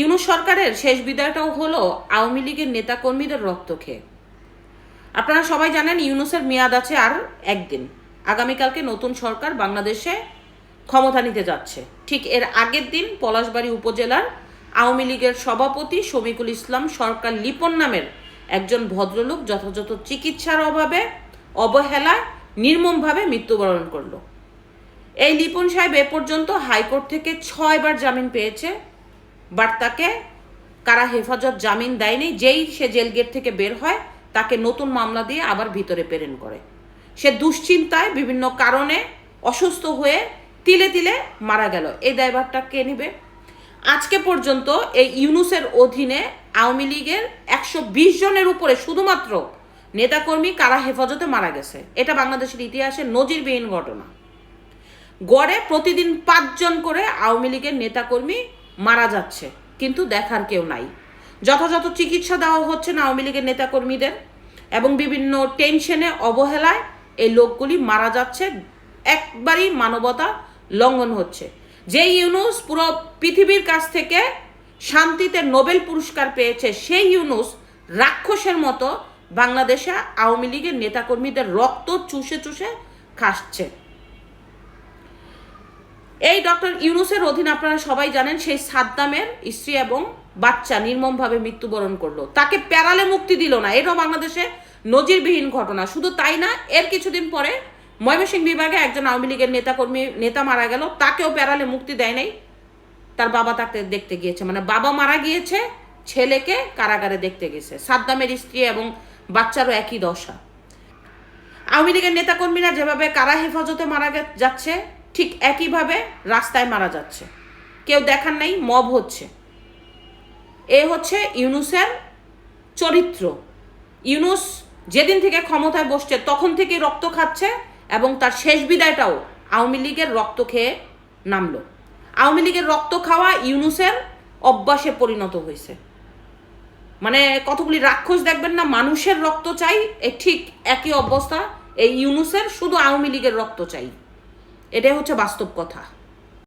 ইউনুস সরকারের শেষ বিদায়টাও হলো আওয়ামী লীগের নেতাকর্মীদের রক্ত খেয়ে আপনারা সবাই জানেন ইউনুসের মেয়াদ আছে আর একদিন। আগামীকালকে নতুন সরকার বাংলাদেশে ক্ষমতা নিতে যাচ্ছে। ঠিক এর আগের দিন পলাশবাড়ী উপজেলার আওয়ামী লীগের সভাপতি শমিকুল ইসলাম সরকার লিপন নামের একজন ভদ্রলোক যথাযথ চিকিৎসার অভাবে, অবহেলায়, নির্মমভাবে মৃত্যুবরণ করল। এই লিপন সাহেব এ পর্যন্ত হাইকোর্ট থেকে ছয়বার জামিন পেয়েছে। বাট তাকে কারা হেফাজত জামিন দেয়নি, যেই সে জেল গেট থেকে বের হয়, তাকে নতুন মামলা দিয়ে আবার ভিতরে প্রেরণ করে। সে দুশ্চিন্তায় বিভিন্ন কারণে অসুস্থ হয়ে তিলে তিলে মারা গেল। এই দায়ভারটা কে নেবে? আজকে পর্যন্ত এই ইউনুসের অধীনে আওয়ামী লীগের একশো বিশ জনের উপরে শুধুমাত্র নেতাকর্মী কারা হেফাজতে মারা গেছে। এটা বাংলাদেশের ইতিহাসে নজিরবিহীন ঘটনা। গড়ে প্রতিদিন পাঁচজন করে আওয়ামী লীগের নেতাকর্মী মারা যাচ্ছে, কিন্তু দেখার কেউ নাই। যথাযথ চিকিৎসা দেওয়া হচ্ছে না আওয়ামী লীগের নেতাকর্মীদের এবং বিভিন্ন টেনশনে, অবহেলায় এই লোকগুলি মারা যাচ্ছে। একবারই মানবতা লঙ্ঘন হচ্ছে। যে ইউনুস পুরো পৃথিবীর কাছ থেকে শান্তিতে নোবেল পুরস্কার পেয়েছে, সেই ইউনুস রাক্ষসের মতো বাংলাদেশে আওয়ামী লীগের নেতাকর্মীদের রক্ত চুষে চুষে খাচ্ছে এই ডক্টর ইউনুসের অধীন আপনারা সবাই জানেন, সেই সাদ্দামের স্ত্রী এবং বাচ্চা নির্মমভাবে মৃত্যুবরণ করল। তাকে প্যারালে মুক্তি দিল না। এটাও বাংলাদেশে নজিরবিহীন ঘটনা। শুধু তাই না, এর কিছুদিন পরে ময়মনসিংহ বিভাগে একজন আওয়ামী লীগের নেতাকর্মী, নেতা মারা গেল। তাকেও প্যারালে মুক্তি দেয় নাই। তার বাবা তাকে দেখতে গিয়েছে। মানে বাবা মারা গিয়েছে, ছেলেকে কারাগারে দেখতে গেছে। সাদ্দামের স্ত্রী এবং বাচ্চারও একই দশা। আওয়ামী লীগের নেতাকর্মীরা যেভাবে কারা হেফাজতে মারা যাচ্ছে ঠিক একইভাবে রাস্তায় মারা যাচ্ছে। কেউ দেখার নাই, মব হচ্ছে। এ হচ্ছে ইউনুসের চরিত্র। ইউনুস যেদিন থেকে ক্ষমতায় বসছে, তখন থেকে রক্ত খাচ্ছে এবং তার শেষ বিদায়টাও আওয়ামী লীগের রক্ত খেয়ে নামলো। আওয়ামী লীগের রক্ত খাওয়া ইউনুসের অভ্যাসে পরিণত হয়েছে। মানে কতগুলি রাক্ষস দেখবেন না, মানুষের রক্ত চাই, এ ঠিক একই অবস্থা, এই ইউনুসের শুধু আওয়ামী লীগের রক্ত চাই। এটাই হচ্ছে বাস্তব কথা।